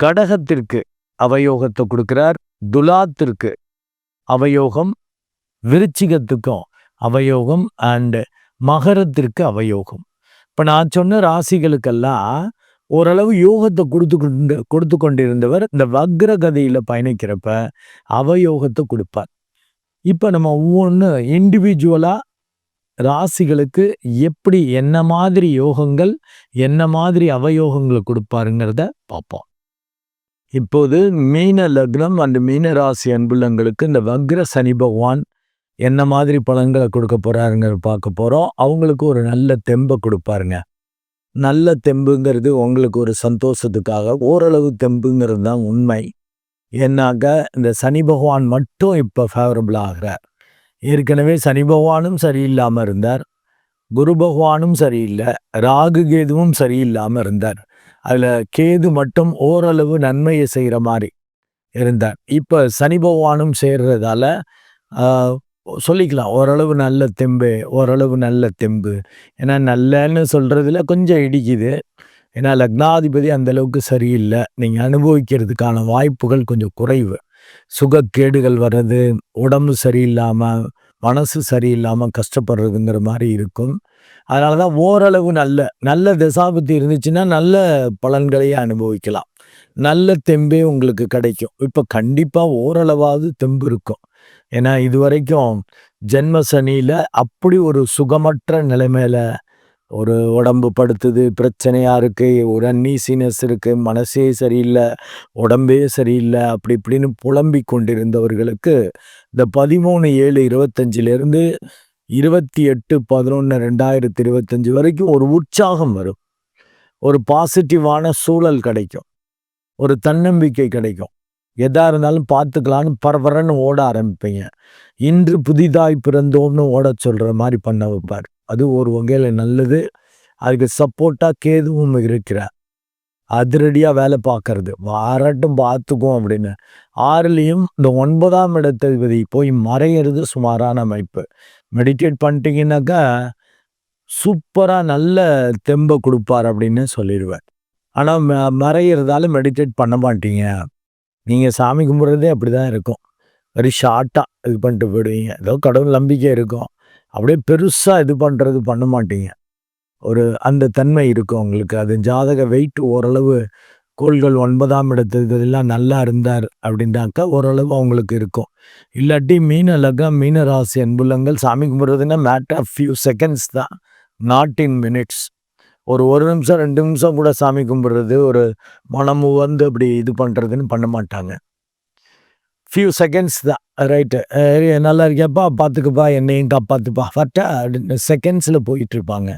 கடகத்திற்கு அவயோகத்தை கொடுக்கிறார் துலாத்திற்கு அவயோகம் விருச்சிகத்துக்கும் அவயோகம் அண்டு மகரத்திற்கு அவயோகம். இப்போ நான் சொன்ன ராசிகளுக்கெல்லாம் ஓரளவு யோகத்தை கொடுத்து கொண்டு கொடுத்து கொண்டிருந்தவர் இந்த வக்ரகதையில் பயணிக்கிறப்ப அவயோகத்தை கொடுப்பார். இப்போ நம்ம ஒவ்வொன்று இண்டிவிஜுவலாக ராசிகளுக்கு எப்படி என்ன மாதிரி யோகங்கள் என்ன மாதிரி அவயோகங்களை கொடுப்பாருங்கிறத பார்ப்போம். இப்போது மீன லக்னம் அந்த மீன ராசி அன்புள்ளங்களுக்கு இந்த வக்ர சனி பகவான் என்ன மாதிரி பலன்களை கொடுக்க போறாருங்கிறத பார்க்க போகிறோம் அவங்களுக்கு ஒரு நல்ல தெம்பை கொடுப்பாருங்க. நல்ல தெம்புங்கிறது உங்களுக்கு ஒரு சந்தோஷத்துக்காக ஓரளவு தெம்புங்கிறது தான் உண்மை. ஏன்னாக்க இந்த சனி பகவான் மட்டும் இப்போ ஃபேவரபிள் ஆகிறார். ஏற்கனவே சனி பகவானும் சரியில்லாமல் இருந்தார். குரு பகவானும் சரியில்லை ராகு கேதுவும் சரியில்லாமல் இருந்தார். அதில் கேது மட்டும் ஓரளவு நன்மையை செய்கிற மாதிரி இருந்தார். இப்போ சனி பகவானும் சேர்றதால சொல்லிக்கலாம். ஓரளவு நல்ல தெம்பு ஓரளவு நல்ல தெம்பு. ஏன்னா நல்லன்னு சொல்கிறதுல கொஞ்சம் இடிக்குது. ஏன்னா லக்னாதிபதி அந்தளவுக்கு சரியில்லை. நீங்கள் அனுபவிக்கிறதுக்கான வாய்ப்புகள் கொஞ்சம் குறைவு. சுகக்கேடுகள் வர்றது உடம்பு சரியில்லாமல் மனசு சரியில்லாமல் கஷ்டப்படுறதுங்கிற மாதிரி இருக்கும். அதனால தான் ஓரளவு நல்ல நல்ல தசாபுத்தி இருந்துச்சுன்னா நல்ல பலன்களையே அனுபவிக்கலாம். நல்ல தெம்பே உங்களுக்கு கிடைக்கும். இப்போ கண்டிப்பாக ஓரளவாவது தெம்பு இருக்கும். ஏன்னா இதுவரைக்கும் ஜென்ம சனியில் அப்படி ஒரு சுகமற்ற நிலைமையில ஒரு உடம்பு படுத்துது பிரச்சனையாக இருக்குது ஒரு அன்னீசினஸ் இருக்குது மனசே சரியில்லை உடம்பே சரியில்லை அப்படி இப்படின்னு புலம்பி கொண்டிருந்தவர்களுக்கு இந்த பதிமூணு ஏழு இருபத்தஞ்சிலேருந்து இருபத்தி எட்டு பதினொன்று ரெண்டாயிரத்தி இருபத்தஞ்சு வரைக்கும் ஒரு உற்சாகம் வரும். ஒரு பாசிட்டிவான சூழல் கிடைக்கும். ஒரு தன்னம்பிக்கை கிடைக்கும். எதா இருந்தாலும் பார்த்துக்கலான்னு பரபரன்னு ஓட ஆரம்பிப்பீங்க. இன்று புதிதாய் பிறந்தோம்னு ஓட சொல்கிற மாதிரி பண்ண வைப்பார். அது ஒரு வகையில் நல்லது. அதுக்கு சப்போர்ட்டாக கேதுவும் இருக்கிறார் அதிரடியாக வேலை பார்க்கறது. வரட்டும் பார்த்துக்கும் அப்படின்னு. ஆறுலேயும் இந்த ஒன்பதாம் இடத்ததிபதி போய் மறையிறது சுமாரான அமைப்பு. மெடிடேட் பண்ணிட்டீங்கன்னாக்கா சூப்பராக நல்ல தெம்பை கொடுப்பார் அப்படின்னு சொல்லிடுவேன் ஆனால் மறையிறதால மெடிடேட் பண்ண மாட்டீங்க. நீங்கள் சாமி கும்பிட்றதே அப்படி தான் இருக்கும். வெரி ஷார்ட்டாக இது பண்ணிட்டு போயிடுவீங்க. ஏதோ கடவுள் நம்பிக்கை இருக்கும். அப்படியே பெருசாக இது பண்ணுறது பண்ண மாட்டீங்க. ஒரு அந்த தன்மை இருக்கும் உங்களுக்கு. அது ஜாதக வெயிட் ஓரளவு கோள்கள் ஒன்பதாம் இடத்துலாம் நல்லா இருந்தார் அப்படின்னாக்கா ஓரளவு அவங்களுக்கு இருக்கும். இல்லாட்டி மீன லகம் மீன ராசி அன்புலங்கள் சாமி கும்பிட்றதுன்னா மேட்டர் ஆஃப் ஃபியூ செகண்ட்ஸ் தான். நாட் இன் மினிட்ஸ் ஒரு ஒரு நிமிஷம் ரெண்டு நிமிஷம் கூட சாமி கும்பிட்றது ஒரு மனம் வந்து அப்படி இது பண்ணுறதுன்னு பண்ண மாட்டாங்க. ஃபியூ செகண்ட்ஸ் தான். ரைட்டு நல்லா இருக்கியாப்பா பார்த்துக்குப்பா என்னையும் காப்பாற்றுப்பா ஃபர்ட்டா செகண்ட்ஸில் போயிட்டுருப்பாங்க.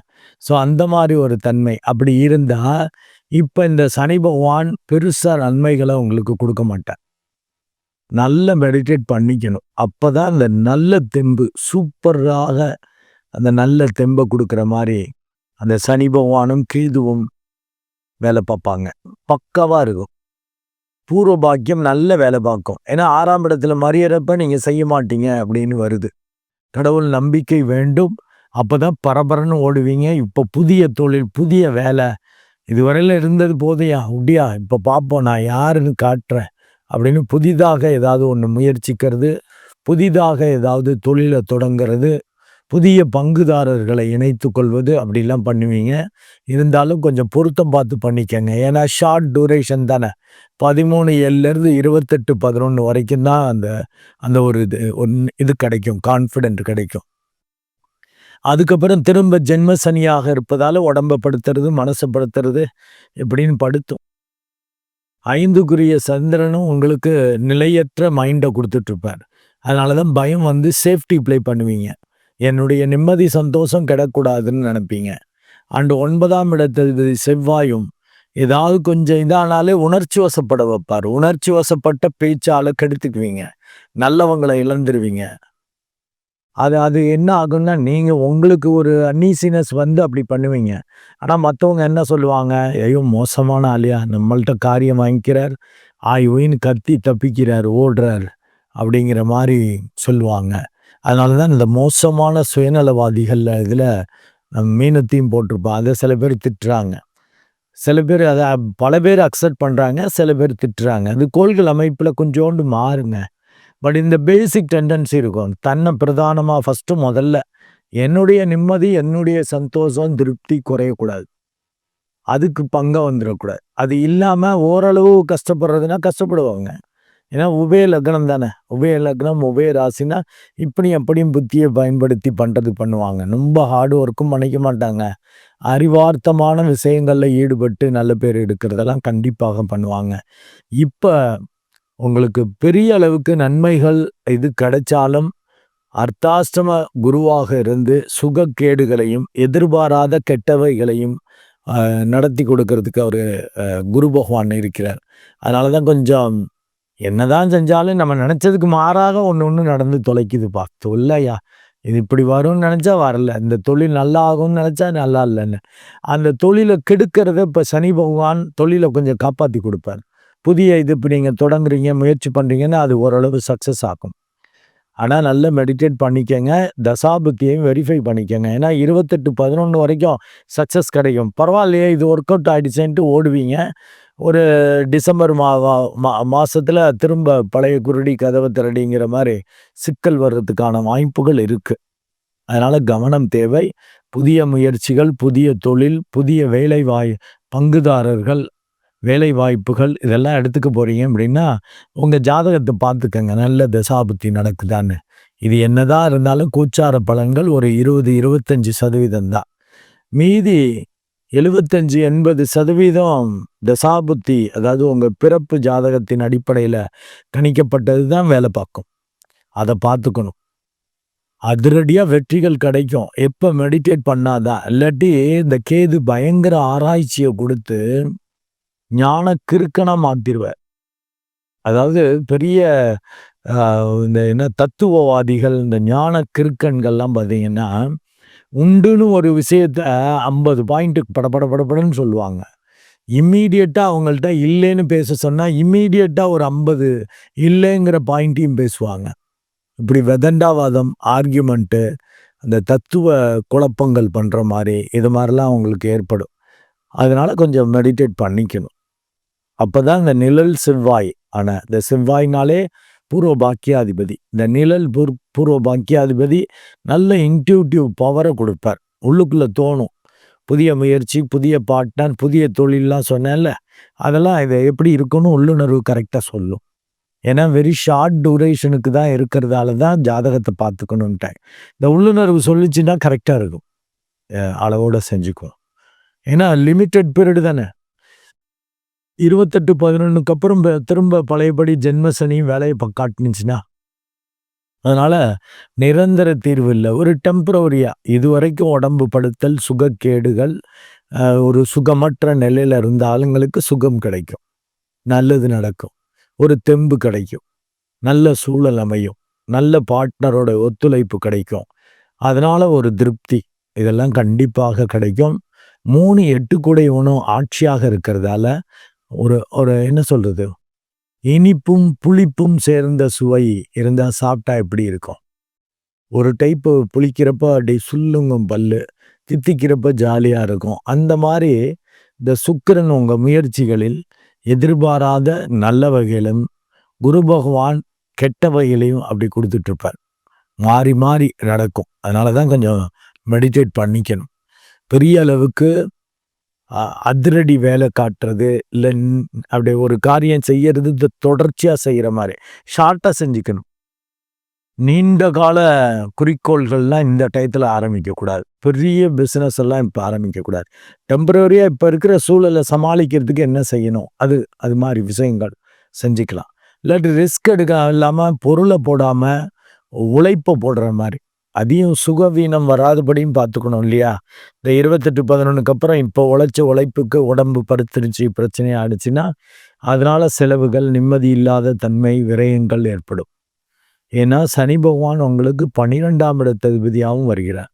ஸோ அந்த மாதிரி ஒரு தன்மை. அப்படி இருந்தால் இப்போ இந்த சனி பகவான் பெருசாக நன்மைகளை உங்களுக்கு கொடுக்க மாட்டேன் நல்ல மெடிடேட் பண்ணிக்கணும். அப்போ தான் அந்த நல்ல தெம்பு சூப்பராக அந்த நல்ல தெம்பை கொடுக்குற மாதிரி அந்த சனி பகவானும் கேதுவும் வேலை பார்ப்பாங்க. பக்காவாக இருக்கும். பூர்வ பாக்கியம் நல்ல வேலை பார்க்கும். ஏன்னா ஆறாம் இடத்துல மறியறப்ப நீங்கள் செய்ய மாட்டீங்க அப்படின்னு வருது. கடவுள் நம்பிக்கை வேண்டும். அப்போ தான் பரபரன்னு ஓடுவீங்க. இப்போ புதிய தொழில் புதிய வேலை. இதுவரையில் இருந்தது போதையா? உடியா இப்போ பார்ப்போம் நான் யாருன்னு காட்டுறேன். அப்படின்னு புதிதாக ஏதாவது ஒன்று முயற்சிக்கிறது புதிதாக ஏதாவது தொழிலை தொடங்கிறது புதிய பங்குதாரர்களை இணைத்து கொள்வது அப்படிலாம் பண்ணுவீங்க. இருந்தாலும் கொஞ்சம் பொருத்தம் பார்த்து பண்ணிக்கங்க. ஏன்னா ஷார்ட் டூரேஷன் தானே. பதிமூணு ஏழுலேருந்து இருபத்தெட்டு பதினொன்று வரைக்கும் தான் அந்த அந்த ஒரு இது ஒன் இது கிடைக்கும். கான்ஃபிடென்ட் கிடைக்கும். அதுக்கப்புறம் திரும்ப ஜென்ம சனியாக இருப்பதால் உடம்பை படுத்துறது மனசை படுத்துறது எப்படின்னு படுத்தும். ஐந்துக்குரிய சந்திரனும் உங்களுக்கு நிலையற்ற மைண்டை கொடுத்துட்ருப்பார் அதனால தான் பயம் வந்து சேஃப்டி ப்ளே பண்ணுவீங்க. என்னுடைய நிம்மதி சந்தோஷம் கிடக்கூடாதுன்னு நினைப்பீங்க. அண்டு ஒன்பதாம் இடத்தில் செவ்வாயும் ஏதாவது கொஞ்சம் இதானாலே உணர்ச்சி வசப்பட வைப்பார். உணர்ச்சி வசப்பட்ட பேச்சால் கெடுத்துக்குவீங்க. நல்லவங்களை இழந்துருவீங்க. அது அது என்ன ஆகும்னா நீங்கள் உங்களுக்கு ஒரு அன்னீசினஸ் வந்து அப்படி பண்ணுவீங்க. ஆனால் மற்றவங்க என்ன சொல்லுவாங்க? ஐயோ மோசமான ஆளியா நம்மள்கிட்ட காரியம் வாங்கிக்கிறார். ஆய் ஒயின் கத்தி தப்பிக்கிறார் ஓடுறார். அப்படிங்கிற மாதிரி சொல்லுவாங்க. அதனால தான் இந்த மோசமான சுயநலவாதிகள் இதில் மீனத்தையும் போட்டிருப்பான் அதை சில பேர் திட்டுறாங்க. சில பேர் அதை பல பேர் அக்செப்ட் பண்ணுறாங்க சில பேர் திட்டுறாங்க. அது கோள்கள் அமைப்பில் கொஞ்சோண்டு மாறுங்க. பட் இந்த பேசிக் டெண்டன்சி இருக்கும். தன்னை பிரதானமாக ஃபஸ்ட்டு முதல்ல என்னுடைய நிம்மதி என்னுடைய சந்தோஷம் திருப்தி குறையக்கூடாது. அதுக்கு பங்காக வந்துடக்கூடாது. அது இல்லாமல் ஓரளவு கஷ்டப்படுறதுனா கஷ்டப்படுவாங்க. ஏன்னா உபய லக்னம் தானே. உபய லக்னம் உபய ராசினா இப்படி எப்படியும் புத்தியை பயன்படுத்தி பண்ணுறது பண்ணுவாங்க. ரொம்ப ஹார்ட் ஒர்க்கும் பண்ணிக்க மாட்டாங்க. அறிவார்த்தமான விஷயங்களில் ஈடுபட்டு நல்ல பேர் எடுக்கிறதெல்லாம் கண்டிப்பாக பண்ணுவாங்க. இப்போ உங்களுக்கு பெரிய அளவுக்கு நன்மைகள் இது கிடைச்சாலும் அர்த்தாஷ்டம குருவாக இருந்து சுகக்கேடுகளையும் எதிர்பாராத கெட்டவைகளையும் நடத்தி கொடுக்கறதுக்கு அவர் குரு பகவான் இருக்கிறார். அதனால தான் கொஞ்சம் என்னதான் செஞ்சாலும் நம்ம நினச்சதுக்கு மாறாக ஒன்று ஒன்று நடந்து தொலைக்குதுப்பா. தொல்லையா? இது இப்படி வரும்னு நினச்சா வரல. இந்த தொழில் நல்லா ஆகும்னு நினச்சா நல்லா இல்லைன்னு. அந்த தொழிலை கெடுக்கிறத இப்போ சனி பகவான் தொழிலை கொஞ்சம் காப்பாற்றி கொடுப்பார். புதிய இது இப்போ நீங்கள் தொடங்குறீங்க முயற்சி பண்ணுறீங்கன்னா அது ஓரளவு சக்ஸஸ் ஆகும். ஆனால் நல்லா மெடிடேட் பண்ணிக்கோங்க. தசாபுத்தியையும் வெரிஃபை பண்ணிக்கோங்க. ஏன்னா இருபத்தெட்டு பதினொன்று வரைக்கும் சக்ஸஸ் கிடைக்கும். பரவாயில்லையே இது ஒர்க் அவுட் ஆகிடுச்சேன்ட்டு ஓடுவீங்க. ஒரு டிசம்பர் மா மா மாதத்தில் திரும்ப பழைய குருடி கதவை திரடிங்கிற மாதிரி சிக்கல் வர்றதுக்கான வாய்ப்புகள் இருக்குது அதனால் கவனம் தேவை. புதிய முயற்சிகள் புதிய தொழில் புதிய வேலை வாய் பங்குதாரர்கள் வேலை வாய்ப்புகள் இதெல்லாம் எடுத்துக்க போகிறீங்க அப்படின்னா உங்கள் ஜாதகத்தை பார்த்துக்கங்க. நல்ல தசாபுத்தி நடக்குதான்னு. இது என்னதான் இருந்தாலும் கூச்சார பலன்கள் ஒரு இருபது இருபத்தஞ்சி சதவீதம் தான். மீதி எழுபத்தஞ்சு எண்பது சதவீதம் தசாபுத்தி அதாவது உங்கள் பிறப்பு ஜாதகத்தின் அடிப்படையில் கணிக்கப்பட்டது தான் வேலை பார்க்கும். அதை பார்த்துக்கணும். அதிரடியாக வெற்றிகள் கிடைக்கும். எப்போ மெடிடேட் பண்ணாதான். இல்லாட்டி இந்த கேது பயங்கர ஆராய்ச்சியை கொடுத்து ஞான கிறுக்கனா மாத்திருவார் அதாவது பெரிய இந்த என்ன தத்துவவாதிகள் இந்த ஞான கிறுக்கன்கள்லாம் பார்த்தீங்கன்னா உண்டுன்னு ஒரு விஷயத்த ஐம்பது பாயிண்ட்டுக்கு படப்பட படப்படன்னு சொல்லுவாங்க. இம்மீடியட்டாக அவங்கள்ட்ட இல்லைன்னு பேச சொன்னால் இம்மீடியட்டாக ஒரு ஐம்பது இல்லைங்கிற பாயிண்ட்டையும் பேசுவாங்க. இப்படி வெதண்டாவாதம் ஆர்கியூமெண்ட்டு அந்த தத்துவ குழப்பங்கள் பண்ணுற மாதிரி இது மாதிரிலாம் அவங்களுக்கு ஏற்படும். அதனால் கொஞ்சம் மெடிடேட் பண்ணிக்கணும். அப்போ தான் இந்த நிழல் செவ்வாய் ஆனால் இந்த செவ்வாய்னாலே பூர்வ பாக்கியாதிபதி இந்த நிழல் பூர் பூர்வ பாக்கியாதிபதி நல்ல இன்டியூட்டிவ் பவரை கொடுப்பார். உள்ளுக்குள்ளே தோணும். புதிய முயற்சி புதிய பார்ட்னர் புதிய தொழிலெலாம் சொன்னேன்ல அதெல்லாம் இதை எப்படி இருக்குன்னு உள்ளுணர்வு கரெக்டாக சொல்லும். ஏன்னா வெரி ஷார்ட் டூரேஷனுக்கு தான் இருக்கிறதால தான் ஜாதகத்தை பார்த்துக்கணுன்ட்டேன் இந்த உள்ளுணர்வு சொல்லிச்சுன்னா கரெக்டாக இருக்கும். அளவோடு செஞ்சுக்குவோம். ஏன்னா லிமிட்டட் பீரியடு தானே. இருபத்தெட்டு பதினொன்றுக்கு அப்புறம் திரும்ப பழையபடி ஜென்மசனி வேலையை காட்டுனுச்சுன்னா? அதனால் நிரந்தர தீர்வு இல்லை. ஒரு டெம்பரவரியா இதுவரைக்கும் உடம்பு படுத்தல் சுகக்கேடுகள் ஒரு சுகமற்ற நிலையில் இருந்த ஆளுங்களுக்கு சுகம் கிடைக்கும். நல்லது நடக்கும். ஒரு தெம்பு கிடைக்கும். நல்ல சூழல் அமையும். நல்ல பார்ட்னரோட ஒத்துழைப்பு கிடைக்கும். அதனால் ஒரு திருப்தி. இதெல்லாம் கண்டிப்பாக கிடைக்கும். மூணு எட்டு கூடை உணவு ஆட்சியாக இருக்கிறதால ஒரு ஒரு என்ன சொல்கிறது இனிப்பும் புளிப்பும் சேர்ந்த சுவை இருந்தால் சாப்பிட்டா எப்படி இருக்கும்? ஒரு டைப்பு புளிக்கிறப்ப அப்படி சுல்லுங்கும் பல்லு தித்திக்கிறப்ப ஜாலியாக இருக்கும். அந்த மாதிரி இந்த சுக்கரன் உங்கள் முயற்சிகளில் எதிர்பாராத நல்ல வகையிலும் குரு பகவான் கெட்ட வகையிலையும் அப்படி கொடுத்துட்ருப்பார். மாறி மாறி நடக்கும். அதனால தான் கொஞ்சம் மெடிடேட் பண்ணிக்கணும். பெரிய அளவுக்கு அதிரடி வேலை காட்டுறது இல்லை அப்படி ஒரு காரியம் செய்யறது இந்த தொடர்ச்சியாக செய்கிற மாதிரி ஷார்ட்டாக செஞ்சுக்கணும். நீண்ட கால குறிக்கோள்கள்லாம் இந்த டயத்தில் ஆரம்பிக்கக்கூடாது பெரிய பிஸ்னஸ் எல்லாம் இப்போ ஆரம்பிக்கக்கூடாது டெம்பரரியாக இப்போ இருக்கிற சூழலை சமாளிக்கிறதுக்கு என்ன செய்யணும்? அது அது மாதிரி விஷயங்கள் செஞ்சுக்கலாம். இல்லாட்டி ரிஸ்க் எடுக்க இல்லாமல் பொருளை போடாமல் உழைப்பை போடுற மாதிரி. அதையும் சுகவீனம் வராதபடியும் பார்த்துக்கணும் இல்லையா? இந்த இருபத்தெட்டு பதினொன்றுக்கு அப்புறம் இப்போ உழைச்ச உழைப்புக்கு உடம்பு படுத்துருச்சு பிரச்சனையாக ஆயிடுச்சுன்னா அதனால் செலவுகள் நிம்மதி இல்லாத தன்மை விரயங்கள் ஏற்படும். ஏன்னா சனி பகவான் உங்களுக்கு பனிரெண்டாம் இடத்ததிபதியாகவும் வருகிறார்.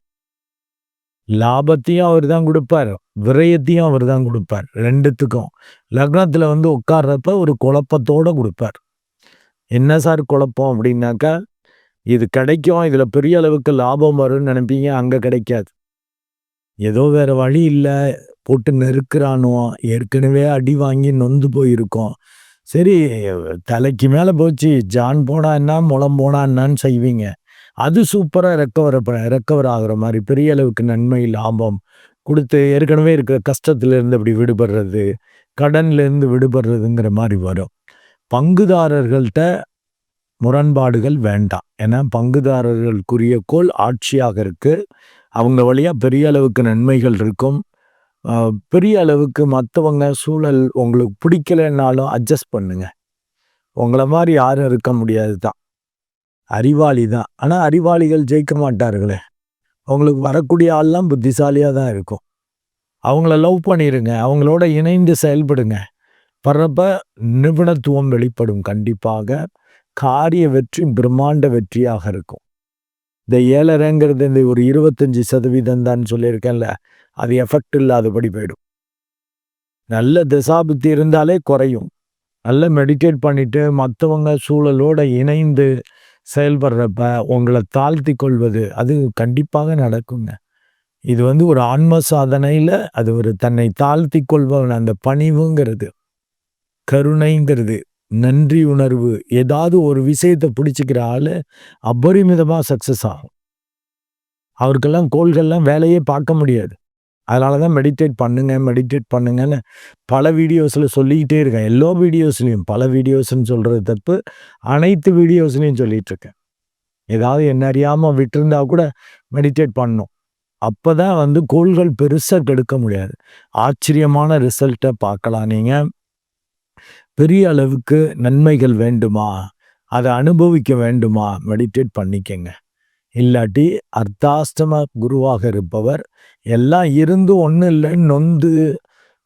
லாபத்தையும் அவர் தான் கொடுப்பார் விரயத்தையும் அவர் தான் கொடுப்பார் ரெண்டுத்துக்கும். லக்னத்தில் வந்து உட்கார்றப்ப ஒரு குழப்பத்தோடு கொடுப்பார். என்ன சார் குழப்பம் அப்படின்னாக்கா இது கிடைக்கும் இதில் பெரிய அளவுக்கு லாபம் வரும்னு நினைப்பீங்க அங்கே கிடைக்காது. ஏதோ வேறு வழி இல்லை போட்டு நெருக்கிறானோ ஏற்கனவே அடி வாங்கி நொந்து போயிருக்கோம். சரி தலைக்கு மேலே போச்சு ஜான் போனா என்ன முளம் போனா என்னன்னு செய்வீங்க. அது சூப்பராக ரெக்கவர் ரெக்கவர் ஆகுற மாதிரி பெரிய அளவுக்கு நன்மை லாபம் கொடுத்து ஏற்கனவே இருக்கிற கஷ்டத்துலேருந்து அப்படி விடுபடுறது கடன்லேருந்து விடுபடுறதுங்கிற மாதிரி வரும். பங்குதாரர்கள்ட்ட முரண்பாடுகள் வேண்டாம். ஏன்னா பங்குதாரர்களுக்குரிய கோல் ஆட்சியாக இருக்குது அவங்க வழியாக பெரிய அளவுக்கு நன்மைகள் இருக்கும். பெரிய அளவுக்கு மற்றவங்க சூழல் உங்களுக்கு பிடிக்கலைன்னாலும் அட்ஜஸ்ட் பண்ணுங்க. உங்களை மாதிரி யாரும் இருக்க முடியாது தான். அறிவாளி தான். ஆனால் அறிவாளிகள் ஜெயிக்க மாட்டார்களே. அவங்களுக்கு வரக்கூடிய ஆள்லாம் புத்திசாலியாக தான் இருக்கும். அவங்கள லவ் பண்ணிடுங்க அவங்களோட இணைந்து செயல்படுங்க. வர்றப்ப நிபுணத்துவம் வெளிப்படும் கண்டிப்பாக. காரிய வெற்றி பிரம்மாண்ட வெற்றியாக இருக்கும். இந்த ஏழரைங்கிறது இந்த ஒரு இருபத்தஞ்சி சதவீதம் தான் சொல்லியிருக்கேன்ல அது எஃபெக்ட் இல்லாதபடி போயிடும். நல்ல திசாபுத்தி இருந்தாலே குறையும். நல்ல மெடிடேட் பண்ணிட்டு மற்றவங்க சூழலோட இணைந்து செயல்படுறப்ப உங்களை தாழ்த்தி கொள்வது அது கண்டிப்பாக நடக்குங்க. இது வந்து ஒரு ஆன்ம சாதனையில் அது ஒரு தன்னை தாழ்த்தி கொள்பவன் அந்த பணிவுங்கிறது கருணைங்கிறது. நன்றி உணர்வு ஏதாவது ஒரு விஷயத்தை பிடிச்சிக்கிற ஆள் அபரிமிதமாக சக்ஸஸ் ஆகும். அவருக்கெல்லாம் கோள்கள்லாம் வேலையே பார்க்க முடியாது. அதனால தான் மெடிடேட் பண்ணுங்க மெடிடேட் பண்ணுங்கன்னு பல வீடியோஸில் சொல்லிக்கிட்டே இருக்கேன். எல்லா வீடியோஸ்லேயும் பல வீடியோஸ்ன்னு சொல்கிறது தப்பு. அனைத்து வீடியோஸ்லையும் சொல்லிகிட்ருக்கேன் ஏதாவது என்ன அறியாமல் விட்டுருந்தா கூட மெடிடேட் பண்ணும். அப்போ தான் வந்து கோள்கள் பெருசாக கெடுக்க முடியாது. ஆச்சரியமான ரிசல்ட்டை பார்க்கலாம் நீங்கள் பெரிய அளவுக்கு நன்மைகள் வேண்டுமா? அதை அனுபவிக்க வேண்டுமா? மெடிடேட் பண்ணிக்கங்க. இல்லாட்டி அர்த்தாஷ்டம குருவாக இருப்பவர் எல்லாம் இருந்து ஒன்றும் இல்லை நொந்து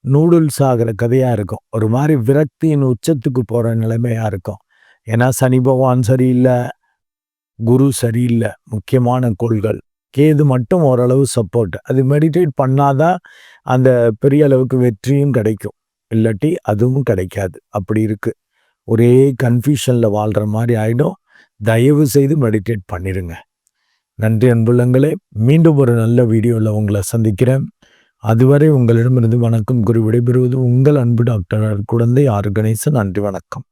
நூடுல்ஸ் ஆகிற கதையாக இருக்கும். ஒரு மாதிரி விரக்தியின் உச்சத்துக்கு போகிற நிலைமையாக இருக்கும். ஏன்னா சனி பகவான் சரியில்லை குரு சரியில்லை முக்கியமான கோள்கள். கேது மட்டும் ஓரளவு சப்போர்ட் அது மெடிடேட் பண்ணாதான் அந்த பெரிய அளவுக்கு வெற்றியும் கிடைக்கும். இல்லாட்டி அதுவும் கிடைக்காது. அப்படி இருக்குது ஒரே கன்ஃபியூஷனில் வாழ்கிற மாதிரி ஆகிடும் தயவு செய்து மெடிடேட் பண்ணிடுங்க நன்றி அன்புள்ளங்களே. மீண்டும் ஒரு நல்ல வீடியோவில் உங்களை சந்திக்கிறேன். அதுவரை உங்களிடமிருந்து வணக்கம் குரு விடைபெறுவது உங்கள் அன்பு டாக்டர் குழந்தை ஆர்கனைசன் நன்றி வணக்கம்.